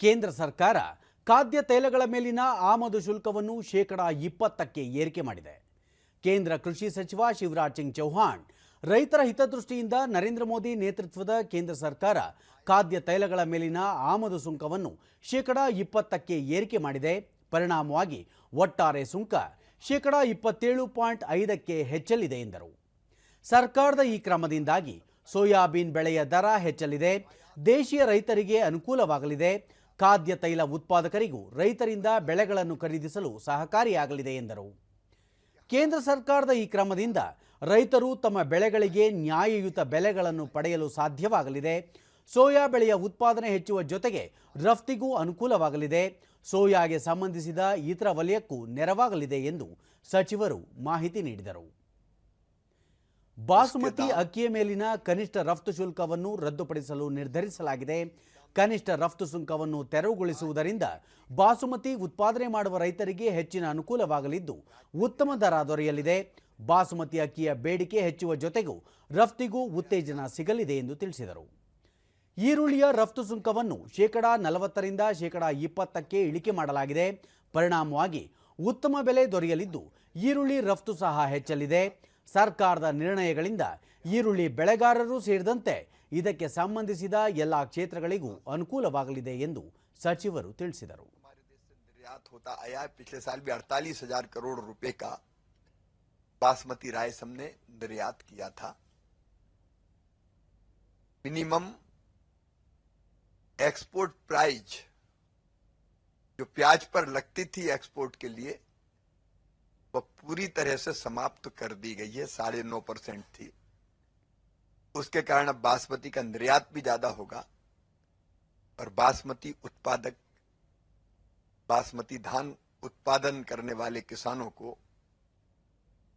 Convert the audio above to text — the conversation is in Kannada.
ಕೇಂದ್ರ ಸರ್ಕಾರ ಖಾದ್ಯ ತೈಲಗಳ ಮೇಲಿನ ಆಮದು ಶುಲ್ಕವನ್ನು ಶೇಕಡ ಇಪ್ಪತ್ತಕ್ಕೆ ಏರಿಕೆ ಮಾಡಿದೆ. ಕೇಂದ್ರ ಕೃಷಿ ಸಚಿವ ಶಿವರಾಜ್ ಸಿಂಗ್ ಚೌಹಾಣ್ ರೈತರ ಹಿತದೃಷ್ಟಿಯಿಂದ ನರೇಂದ್ರ ಮೋದಿ ನೇತೃತ್ವದ ಕೇಂದ್ರ ಸರ್ಕಾರ ಖಾದ್ಯ ತೈಲಗಳ ಮೇಲಿನ ಆಮದು ಸುಂಕವನ್ನು ಶೇಕಡ ಇಪ್ಪತ್ತಕ್ಕೆ ಏರಿಕೆ ಮಾಡಿದೆ. ಪರಿಣಾಮವಾಗಿ ಒಟ್ಟಾರೆ ಸುಂಕ ಶೇಕಡ ಇಪ್ಪತ್ತೇಳು ಪಾಯಿಂಟ್ ಐದಕ್ಕೆ ಹೆಚ್ಚಲಿದೆ ಎಂದರು. ಸರ್ಕಾರದ ಈ ಕ್ರಮದಿಂದಾಗಿ ಸೋಯಾಬೀನ್ ಬೆಳೆಯ ದರ ಹೆಚ್ಚಲಿದೆ. ದೇಶೀಯ ರೈತರಿಗೆ ಅನುಕೂಲವಾಗಲಿದೆ. ಖಾದ್ಯ ತೈಲ ಉತ್ಪಾದಕರಿಗೂ ರೈತರಿಂದ ಬೆಳೆಗಳನ್ನು ಖರೀದಿಸಲು ಸಹಕಾರಿಯಾಗಲಿದೆ ಎಂದರು. ಕೇಂದ್ರ ಸರ್ಕಾರದ ಈ ಕ್ರಮದಿಂದ ರೈತರು ತಮ್ಮ ಬೆಳೆಗಳಿಗೆ ನ್ಯಾಯಯುತ ಬೆಲೆಗಳನ್ನು ಪಡೆಯಲು ಸಾಧ್ಯವಾಗಲಿದೆ. ಸೋಯಾ ಬೆಳೆಯ ಉತ್ಪಾದನೆ ಹೆಚ್ಚುವ ಜೊತೆಗೆ ರಫ್ತಿಗೂ ಅನುಕೂಲವಾಗಲಿದೆ. ಸೋಯಾಗೆ ಸಂಬಂಧಿಸಿದ ಇತರ ವಲಯಕ್ಕೂ ನೆರವಾಗಲಿದೆ ಎಂದು ಸಚಿವರು ಮಾಹಿತಿ ನೀಡಿದರು. ಬಾಸುಮತಿ ಅಕ್ಕಿಯ ಮೇಲಿನ ಕನಿಷ್ಠ ರಫ್ತು ಶುಲ್ಕವನ್ನು ರದ್ದುಪಡಿಸಲು ನಿರ್ಧರಿಸಲಾಗಿದೆ. ಕನಿಷ್ಠ ರಫ್ತು ಸುಂಕವನ್ನು ತೆರವುಗೊಳಿಸುವುದರಿಂದ ಬಾಸುಮತಿ ಉತ್ಪಾದನೆ ಮಾಡುವ ರೈತರಿಗೆ ಹೆಚ್ಚಿನ ಅನುಕೂಲವಾಗಲಿದ್ದು, ಉತ್ತಮ ದರ ದೊರೆಯಲಿದೆ. ಬಾಸುಮತಿ ಅಕ್ಕಿಯ ಬೇಡಿಕೆ ಹೆಚ್ಚುವ ಜೊತೆಗೂ ರಫ್ತಿಗೂ ಉತ್ತೇಜನ ಸಿಗಲಿದೆ ಎಂದು ತಿಳಿಸಿದರು. ಈರುಳ್ಳಿಯ ರಫ್ತು ಸುಂಕವನ್ನು ಶೇಕಡಾ ನಲವತ್ತರಿಂದ ಶೇಕಡಾ ಇಪ್ಪತ್ತಕ್ಕೆ ಇಳಿಕೆ ಮಾಡಲಾಗಿದೆ. ಪರಿಣಾಮವಾಗಿ ಉತ್ತಮ ಬೆಲೆ ದೊರೆಯಲಿದ್ದು, ಈರುಳ್ಳಿ ರಫ್ತು ಸಹ ಹೆಚ್ಚಲಿದೆ. ಸರ್ಕಾರದ ನಿರ್ಣಯಗಳಿಂದ ಈರುಳ್ಳಿ ಬೆಳೆಗಾರರು ಸೇರಿದಂತೆ ಇದಕ್ಕೆ ಸಂಬಂಧಿಸಿದ ಎಲ್ಲ ಕ್ಷೇತ್ರಗಳಿಗೂ ಅನುಕೂಲವಾಗಲಿದೆ ಎಂದು ಸಚಿವರು ತಿಳಿಸಿದರು हमारे देश से निर्यात होता आया है पिछले साल भी अड़तालीस हजार करोड़ रुपए का बासमती राइस हमने निर्यात किया था मिनिमम एक्सपोर्ट प्राइस जो प्याज पर लगती थी एक्सपोर्ट के लिए वह पूरी तरह से समाप्त कर दी गई है साढ़े नौ परसेंट थी उसके कारण अब बासमती का निर्यात भी ज़्यादा होगा और बासमती उत्पादक, बासमती धान उत्पादन करने वाले किसानों को